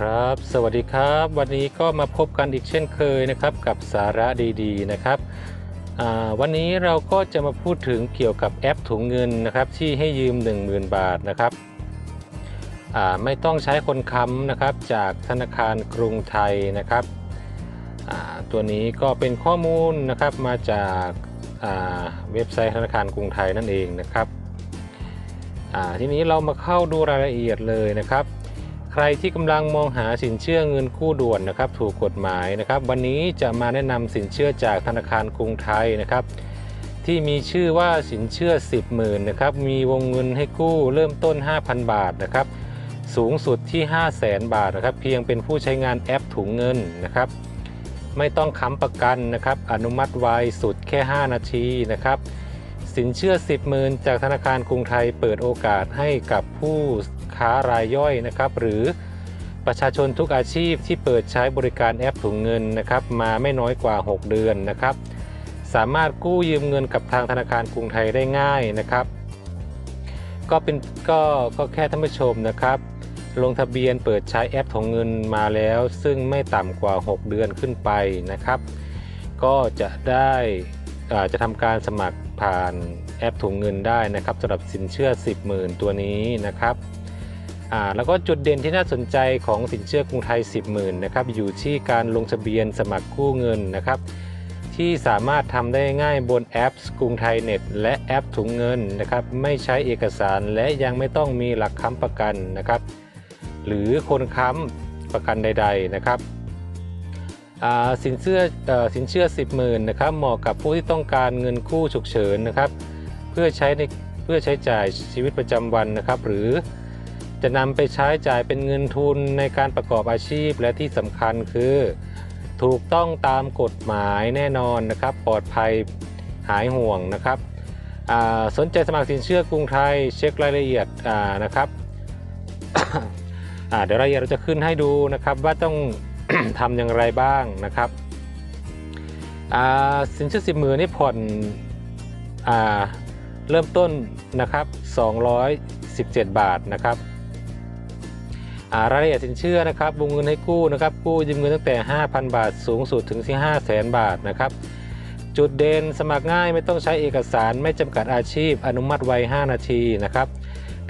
ครับ สวัสดีครับ วันนี้ก็มาพบกันอีกเช่นเคยนะครับ กับสาระดีๆนะครับวันนี้เราก็จะมาพูดถึงเกี่ยวกับแอปถุงเงินนะครับ ที่ให้ยืม 10,000 บาทนะครับไม่ต้องใช้คนค้ำนะครับ จากธนาคารกรุงไทยนะครับตัวนี้ก็เป็นข้อมูลนะครับมาจากาเว็บไซต์ธนาคารกรุงไทยนั่นเองนะครับทีนี้เรามาเข้าดูรายละเอียดเลยนะครับ ใครที่กำลังมองหาสินเชื่อเงินกู้ด่วนนะครับ ถูกกฎหมายนะครับ วันนี้จะมาแนะนำสินเชื่อจากธนาคารกรุงไทยนะครับ ที่มีชื่อว่าสินเชื่อ 10หมื่นนะครับมีวงเงินให้กู้เริ่มต้น 5,000 บาทนะครับ สูงสุดที่ 5 0 0แสนบาทนะครับ เพียงเป็นผู้ใช้งานแอปถุงเงินนะครับ ไม่ต้องค้ำประกันนะครับ อนุมัติไวสุดแค่ 5 นาทีนะครับสินเชื่อ 10หมื่นจากธนาคารกรุงไทยเปิดโอกาสให้กับผู้ ค้ารายย่อยนะครับหรือประชาชนทุกอาชีพที่เปิดใช้บริการแอปถุงเงินนะครับมาไม่น้อยกว่า 6 เดือนนะครับ สามารถกู้ยืมเงินกับทางธนาคารกรุงไทยได้ง่ายนะครับ ก็เป็นก็ก็แค่ท่านผู้ชมนะครับ ลงทะเบียนเปิดใช้แอปถุงเงินมาแล้ว ซึ่งไม่ต่ำกว่า 6 เดือนขึ้นไปนะครับ ก็จะได้อ่าจะทำการสมัครผ่านแอปถุงเงินได้นะครับสำหรับสินเชื่อ 10,000 ตัวนี้นะครับ อ่าแล้วก็จุดเด่นที่น่าสนใจของสินเชื่อกรุงไทย10 0,000นะครับอยู่ที่การลงทะเบียนสมัครกู้เงินนะครับที่สามารถทำได้ง่ายบนแอปกรุงไทยเน็ตและแอปถุงเงินนะครับไม่ใช้เอกสารและยังไม่ต้องมีหลักค้ำประกันนะครับหรือคนค้ำประกันใด ๆนะครับสินเชื่ออสินเชื่อ 10หมื่นนะครับเหมาะกับผู้ที่ต้องการเงินกู้ฉุกเฉินนะครับเพื่อใช้ในเพื่อใช้จ่ายชีวิตประจำวันนะครับหรือ จะนำไปใช้จ่ายเป็นเงินทุนในการประกอบอาชีพและที่สำคัญคือ ถูกต้องตามกฎหมายแน่นอนนะครับ ปลอดภัยหายห่วงนะครับสนใจสมัครสินเชื่อกรุงไทยเช็ครายละเอียดนะครับเดี๋ยวรายละเอียดเราจะขึ้นให้ดูนะครับว่าต้องทำอย่างไรบ้างนะครับสินเชื่อสิบมือนี่ผ่อนอเริ่มต้นนะครับ 217 บาทนะครับ รายละเอียดสินเชื่อนะครับวงเงินให้กู้นะครับกู้ยืมเงินตั้งแต่ 5,000 บาท สูงสุดถึงที่5 0 0 0 0 0 บาทนะครับจุดเด่นสมัครง่ายไม่ต้องใช้เอกสารไม่จำกัดอาชีพ อนุมัติไว 5 นาทีนะครับ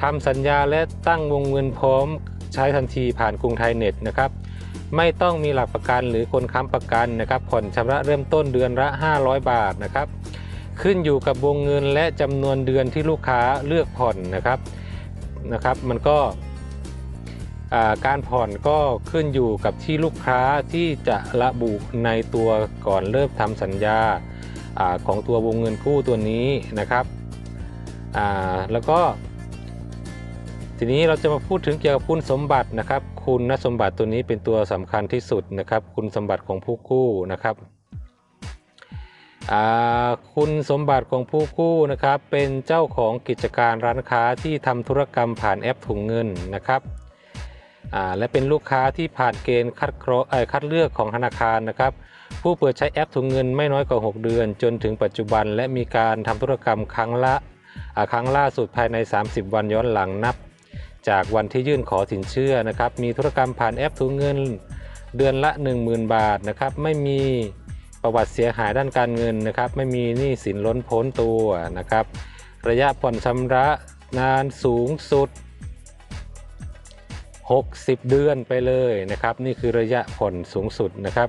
ทำสัญญาและตั้งวงเงินพร้อมใช้ทันทีผ่านกรุงไทยเน็ตนะครับไม่ต้องมีหลักประกันหรือคนค้ำประกันนะครับผ่อนชำระเริ่มต้นเดือนละ 500 บาทนะครับขึ้นอยู่กับวงเงินและจำนวนเดือนที่ลูกค้าเลือกผ่อนนะครับนะครับ มันก็ การผ่อนก็ขึ้นอยู่กับที่ลูกค้าที่จะระบุในตัวก่อนเริ่มทำสัญญาอของตัววงเงินกู้ตัวนี้นะครับ แล้วก็ ทีนี้เราจะมาพูดถึงเกี่ยวกับคุณสมบัตินะครับ คุณสมบัติตัวนี้เป็นตัวสำคัญที่สุดนะครับ คุณสมบัติของผู้กู้นะครับคุณสมบัติของผู้กู้นะครับ เป็นเจ้าของกิจการร้านค้าที่ทำธุรกรรมผ่านแอปถุงเงินนะครับ และเป็นลูกค้าที่ผ่านเกณฑ์คัดเคราะห์เอ่อคัดเลือกของธนาคารนะครับ ผู้เปิดใช้แอปถุงเงินไม่น้อยกว่า 6 เดือน จนถึงปัจจุบัน และมีการทำธุรกรรมครั้งละครั้งล่าสุดภายใน 30 วันย้อนหลังนับ จากวันที่ยื่นขอสินเชื่อนะครับ มีธุรกรรมผ่านแอปถุงเงินเดือนละ 10,000 บาทนะครับ ไม่มีประวัติเสียหายด้านการเงินนะครับ ไม่มีหนี้สินล้นพ้นตัวนะครับ ระยะผ่อนชำระนานสูงสุด 60 เดือนไปเลยนะครับ นี่คือระยะผ่อนสูงสุดนะครับ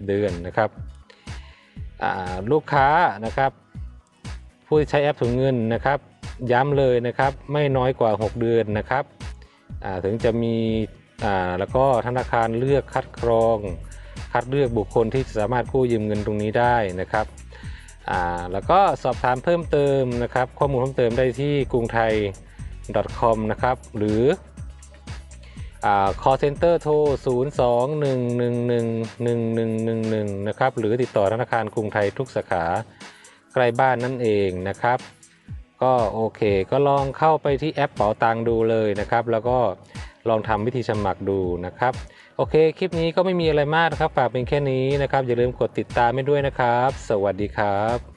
60 เดือนนะครับลูกค้านะครับ ผู้ใช้แอปถุงเงินนะครับ ย้ำเลยนะครับไม่น้อยกว่า 6 เดือนนะครับถึงจะมีแล้วก็ธนาคารเลือกคัดกรอง คัดเลือกบุคคลที่สามารถกู้ยืมเงินตรงนี้ได้นะครับแล้วก็สอบถามเพิ่มเติมนะครับ ข้อมูลเพิ่มเติมได้ที่กรุงไทย .com นะครับหรือ call center โทร 02-111-1111 นะครับ หรือติดต่อธนาคารกรุงไทยทุกสาขาใกล้บ้านนั่นเองนะครับ ก็โอเค ก็ลองเข้าไปที่แอปเป๋าตังดูเลยนะครับ แล้วก็ลองทำวิธีสมัครดูนะครับ โอเค คลิปนี้ก็ไม่มีอะไรมากนะครับ ฝากเป็นแค่นี้นะครับ อย่าลืมกดติดตามให้ด้วยนะครับ สวัสดีครับ